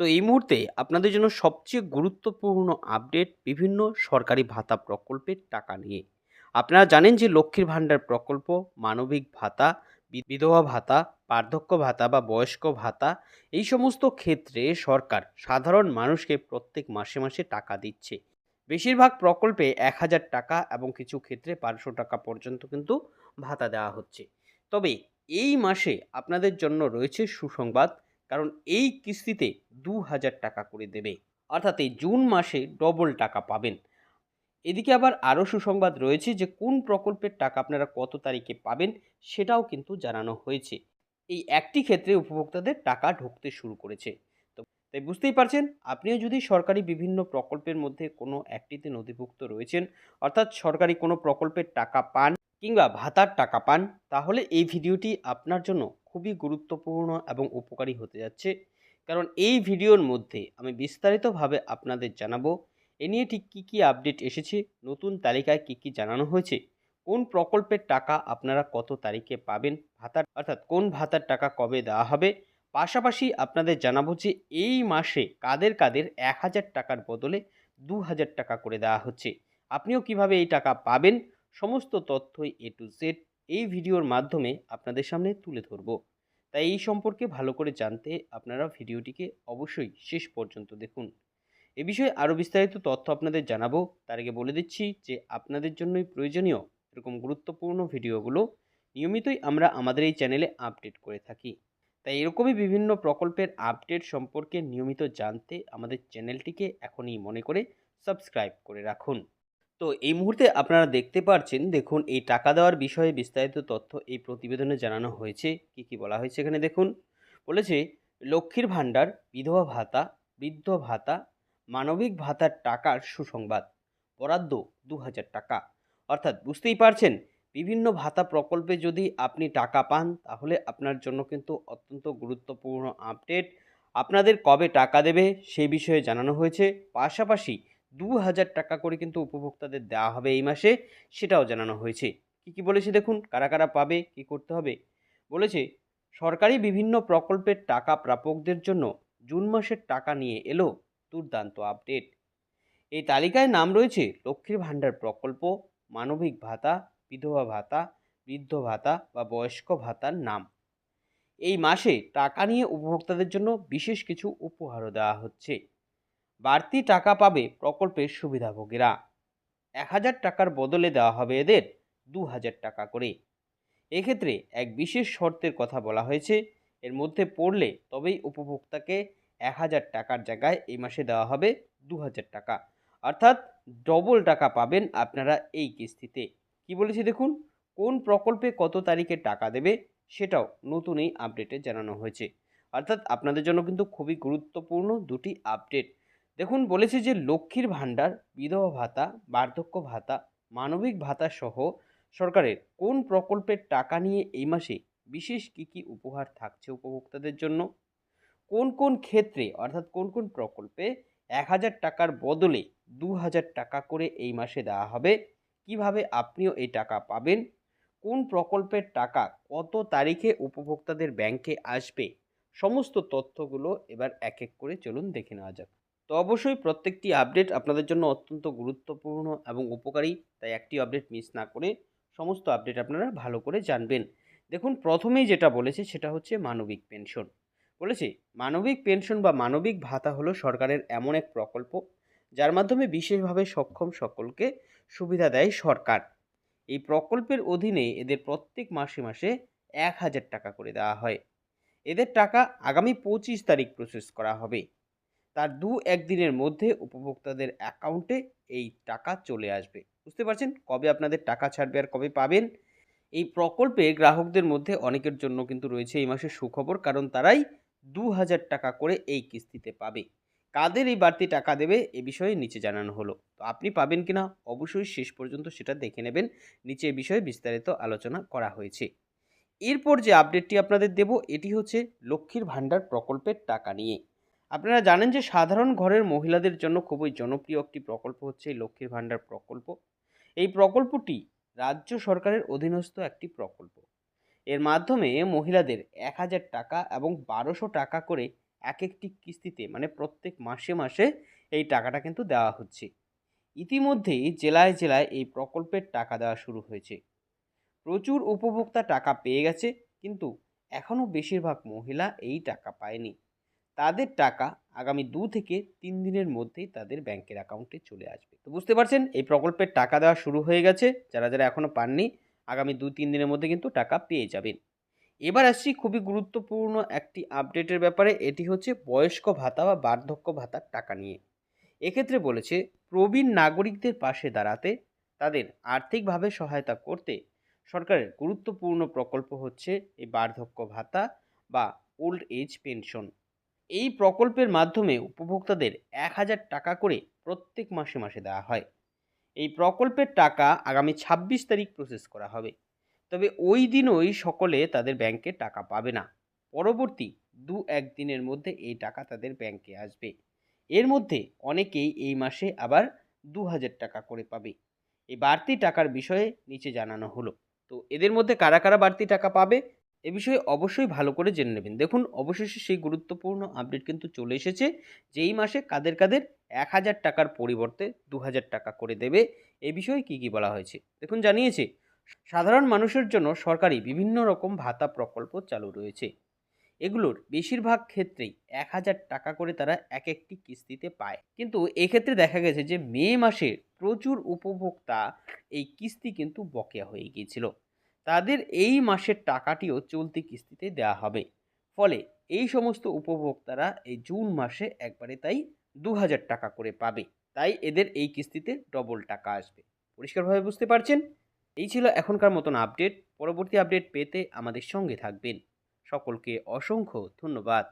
তো এই মুহূর্তে আপনাদের জন্য সবচেয়ে গুরুত্বপূর্ণ আপডেট বিভিন্ন সরকারি ভাতা প্রকল্পের টাকা নিয়ে। আপনারা জানেন যে লক্ষ্মীর ভাণ্ডার প্রকল্প, মানবিক ভাতা বিধবা ভাতা, বার্ধক্য ভাতা বা বয়স্ক ভাতা, এই সমস্ত ক্ষেত্রে সরকার সাধারণ মানুষকে প্রত্যেক মাসে মাসে টাকা দিচ্ছে। বেশিরভাগ প্রকল্পে এক হাজার টাকা এবং কিছু ক্ষেত্রে বারোশো টাকা পর্যন্ত কিন্তু ভাতা দেওয়া হচ্ছে। তবে এই মাসে আপনাদের জন্য রয়েছে সুসংবাদ কারণ এই কিস্তিতে দু হাজার টাকা করে দেবে। অর্থাৎ এই জুন মাসে ডবল টাকা পাবেন। এদিকে আবার আরও সুসংবাদ রয়েছে যে, কোন প্রকল্পের টাকা আপনারা কত তারিখে পাবেন সেটাও কিন্তু জানানো হয়েছে। এই একটি ক্ষেত্রে উপভোক্তাদের টাকা ঢুকতে শুরু করেছে। তো, তাই বুঝতেই পারছেন, আপনিও যদি সরকারি বিভিন্ন প্রকল্পের মধ্যে কোনো একটিতে নথিভুক্ত রয়েছেন, অর্থাৎ সরকারি কোনো প্রকল্পের টাকা পান কিংবা ভাতার টাকা পান, তাহলে এই ভিডিওটি আপনার জন্য খুবই গুরুত্বপূর্ণ এবং উপকারী হতে যাচ্ছে। কারণ এই ভিডিওর মধ্যে আমি বিস্তারিতভাবে আপনাদের জানাব, এ নিয়ে ঠিক কী কী আপডেট এসেছে, নতুন তালিকায় কী কী জানানো হয়েছে, কোন প্রকল্পের টাকা আপনারা কত তারিখে পাবেন, ভাতার, অর্থাৎ কোন ভাতার টাকা কবে দেওয়া হবে, পাশাপাশি আপনাদের জানাব যে এই মাসে কাদের কাদের এক হাজার টাকার বদলে দু হাজার টাকা করে দেওয়া হচ্ছে। আপনিও কীভাবে এই টাকা পাবেন, সমস্ত তথ্যই এ টু জেড এই ভিডিওর মাধ্যমে আপনাদের সামনে তুলে ধরব। তাই এই সম্পর্কে ভালো করে জানতে আপনারা ভিডিওটিকে অবশ্যই শেষ পর্যন্ত দেখুন। এ বিষয়ে আরও বিস্তারিত তথ্য আপনাদের জানাব। তার আগে বলে দিচ্ছি যে আপনাদের জন্যই প্রয়োজনীয় এরকম গুরুত্বপূর্ণ ভিডিওগুলো নিয়মিতই আমরা আমাদের এই চ্যানেলে আপডেট করে থাকি। তাই এরকমই বিভিন্ন প্রকল্পের আপডেট সম্পর্কে নিয়মিত জানতে আমাদের চ্যানেলটিকে এখনই মনে করে সাবস্ক্রাইব করে রাখুন। তো এই মুহূর্তে আপনারা দেখতে পাচ্ছেন দেখুন এই টাকা দেওয়ার বিষয়ে বিস্তারিত তথ্য এই প্রতিবেদনে জানানো হয়েছে। কি কি বলা হয়েছে এখানে দেখুন? বলেছে, লক্ষ্মীর ভাণ্ডার, বিধবা ভাতা, বৃদ্ধ ভাতা, মানবিক ভাতার টাকার সুসংবাদ, বরাদ্দ দু হাজার টাকা। অর্থাৎ বুঝতেই পারছেন, বিভিন্ন ভাতা প্রকল্পে যদি আপনি টাকা পান, তাহলে আপনার জন্য কিন্তু অত্যন্ত গুরুত্বপূর্ণ আপডেট। আপনাদের কবে টাকা দেবে সেই বিষয়ে জানানো হয়েছে। পাশাপাশি দু হাজার টাকা করে কিন্তু উপভোক্তাদের দেওয়া হবে এই মাসে, সেটাও জানানো হয়েছে। কি কি বলেছে দেখুন, কারা কারা পাবে, কি করতে হবে? বলেছে, সরকারি বিভিন্ন প্রকল্পের টাকা প্রাপকদের জন্য জুন মাসের টাকা নিয়ে এলো দুর্দান্ত আপডেট। এই তালিকায় নাম রয়েছে, লক্ষ্মীর ভাণ্ডার প্রকল্প, মানবিক ভাতা, বিধবা ভাতা, বৃদ্ধ ভাতা বা বয়স্ক ভাতার নাম। এই মাসে টাকা নিয়ে উপভোক্তাদের জন্য বিশেষ কিছু উপহারও দেওয়া হচ্ছে। বাড়তি টাকা পাবে প্রকল্পের সুবিধাভোগীরা। এক হাজার টাকার বদলে দেওয়া হবে এদের দু হাজার টাকা করে। এক্ষেত্রে এক বিশেষ শর্তের কথা বলা হয়েছে। এর মধ্যে পড়লে তবেই উপভোক্তাকে এক হাজার টাকার জায়গায় এই মাসে দেওয়া হবে দু হাজার টাকা। অর্থাৎ ডবল টাকা পাবেন আপনারা এই কিস্তিতে। কি বলেছি দেখুন? কোন প্রকল্পে কত তারিখে টাকা দেবে সেটাও নতুন এই আপডেটে জানানো হয়েছে। অর্থাৎ আপনাদের জন্য কিন্তু খুবই গুরুত্বপূর্ণ দুটি আপডেট। দেখুন, বলেছে যে লক্ষ্মীর ভাণ্ডার, বিধবা ভাতা, বার্ধক্য ভাতা, মানবিক ভাতা সহ সরকারের কোন প্রকল্পের টাকা নিয়ে এই মাসে বিশেষ কী কী উপহার থাকছে উপভোক্তাদের জন্য? কোন কোন ক্ষেত্রে, অর্থাৎ কোন কোন প্রকল্পে এক হাজার টাকার বদলে দু হাজার টাকা করে এই মাসে দেওয়া হবে? কীভাবে আপনিও এই টাকা পাবেন? কোন প্রকল্পের টাকা কত তারিখে উপভোক্তাদের ব্যাংকে আসবে? সমস্ত তথ্যগুলো এবার এক এক করে চলুন দেখে নেওয়া যাক। তো অবশ্যই প্রত্যেকটি আপডেট আপনাদের জন্য অত্যন্ত গুরুত্বপূর্ণ এবং উপকারী। তাই একটি আপডেট মিস না করে সমস্ত আপডেট আপনারা ভালো করে জানবেন। দেখুন, প্রথমেই যেটা বলেছে সেটা হচ্ছে মানবিক পেনশন বলেছে, মানবিক পেনশন বা মানবিক ভাতা হলো সরকারের এমন এক প্রকল্প যার মাধ্যমে বিশেষভাবে সক্ষম সকলকে সুবিধা দেয় সরকার। এই প্রকল্পের অধীনে এদের প্রত্যেক মাসে মাসে এক হাজার টাকা করে দেওয়া হয়। এদের টাকা আগামী পঁচিশ তারিখ প্রসেস করা হবে। তার দু একদিনের মধ্যে উপভোক্তাদের অ্যাকাউন্টে এই টাকা চলে আসবে। বুঝতে পারছেন? কবে আপনাদের টাকা ছাড়বে আর কবে পাবেন? এই প্রকল্পে গ্রাহকদের মধ্যে অনেকের জন্য কিন্তু রয়েছে এই মাসের সুখবর, কারণ তারাই দু হাজার টাকা করে এই কিস্তিতে পাবে। কাদের এই বাড়তি টাকা দেবে এ বিষয়ে নিচে জানানো হলো। তো আপনি পাবেন কিনা অবশ্যই শেষ পর্যন্ত সেটা দেখে নেবেন। নিচে এ বিষয়ে বিস্তারিত আলোচনা করা হয়েছে। এরপর যে আপডেটটি আপনাদের দেব, এটি হচ্ছে লক্ষ্মীর ভাণ্ডার প্রকল্পের টাকা নিয়ে। আপনারা জানেন যে সাধারণ ঘরের মহিলাদের জন্য খুবই জনপ্রিয় একটি প্রকল্প হচ্ছে এই লক্ষ্মীর ভাণ্ডার প্রকল্প। এই প্রকল্পটি রাজ্য সরকারের অধীনস্থ একটি প্রকল্প। এর মাধ্যমে মহিলাদের এক হাজার টাকা এবং বারোশো টাকা করে এক একটি কিস্তিতে মানে প্রত্যেক মাসে মাসে এই টাকাটা কিন্তু দেওয়া হচ্ছে। ইতিমধ্যেই জেলায় জেলায় এই প্রকল্পের টাকা দেওয়া শুরু হয়েছে। প্রচুর উপভোক্তা টাকা পেয়ে গেছে, কিন্তু এখনও বেশিরভাগ মহিলা এই টাকা পায়নি। তাদের টাকা আগামী দু থেকে তিন দিনের মধ্যেই তাদের ব্যাংকের অ্যাকাউন্টে চলে আসবে। তো বুঝতে পারছেন? এই প্রকল্পের টাকা দেওয়া শুরু হয়ে গেছে। যারা যারা এখনও পাননি, আগামী দু তিন দিনের মধ্যে কিন্তু টাকা পেয়ে যাবেন। এবার আসছি খুবই গুরুত্বপূর্ণ একটি আপডেটের ব্যাপারে। এটি হচ্ছে বয়স্ক ভাতা বা বার্ধক্য ভাতার টাকা নিয়ে। এক্ষেত্রে বলেছে, প্রবীণ নাগরিকদের পাশে দাঁড়াতে তাদের আর্থিকভাবে সহায়তা করতে সরকারের গুরুত্বপূর্ণ প্রকল্প হচ্ছে এই বার্ধক্য ভাতা বা ওল্ড এজ পেনশন। এই প্রকল্পের মাধ্যমে উপভোক্তাদের এক হাজার টাকা করে প্রত্যেক মাসে মাসে দেওয়া হয়। এই প্রকল্পের টাকা আগামী ছাব্বিশ তারিখ প্রসেস করা হবে। তবে ওই দিনই সকলে তাদের ব্যাংকে টাকা পাবে না। পরবর্তী দু এক দিনের মধ্যে এই টাকা তাদের ব্যাংকে আসবে। এর মধ্যে অনেকেই এই মাসে আবার দু হাজার টাকা করে পাবে। এই বাড়তি টাকার বিষয়ে নিচে জানানো হলো। তো এদের মধ্যে কারা কারা বাড়তি টাকা পাবে? এ বিষয়ে অবশ্যই ভালো করে জেনে নেবেন। দেখুন, অবশেষে সেই গুরুত্বপূর্ণ আপডেট কিন্তু চলে এসেছে যে এই মাসে কাদের কাদের এক হাজার টাকার পরিবর্তে দু হাজার টাকা করে দেবে। এ বিষয়ে কী কী বলা হয়েছে? দেখুন, জানিয়েছে, সাধারণ মানুষের জন্য সরকারি বিভিন্ন রকম ভাতা প্রকল্প চালু রয়েছে। এগুলোর বেশিরভাগ ক্ষেত্রেই এক হাজার টাকা করে তারা এক একটি কিস্তিতে পায়। কিন্তু এক্ষেত্রে দেখা গেছে যে মে মাসে প্রচুর উপভোক্তা এই কিস্তি কিন্তু বকেয়া হয়ে গিয়েছিল। তাদের এই মাসের টাকাটিও চলতি কিস্তিতে দেওয়া হবে। ফলে এই সমস্ত উপভোক্তারা এই জুন মাসে একবারে তাই দু হাজার টাকা করে পাবে। তাই এদের এই কিস্তিতে ডবল টাকা আসবে। পরিষ্কারভাবে বুঝতে পারছেন? এই ছিল এখনকার মতন আপডেট পরবর্তী আপডেট পেতে আমাদের সঙ্গে থাকবেন। সকলকে অসংখ্য ধন্যবাদ।